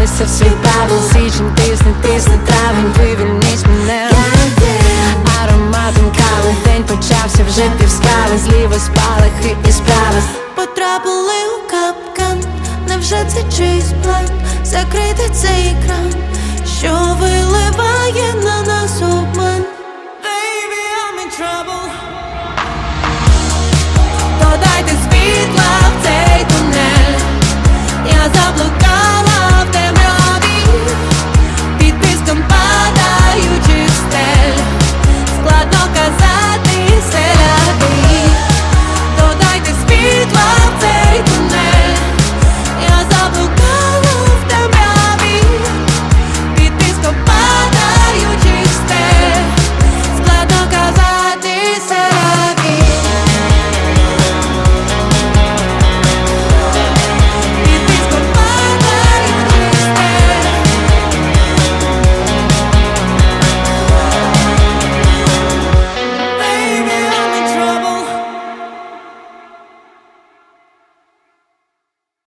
вписався в свій табл Січень тисне, тисне травень, вивільніть мене. Ароматом кави, день почався вже півскави Зліва спалахи і справи. Потрапили у капкан, невже це чийсь план? Закрити цей екран, що виливає на нас у...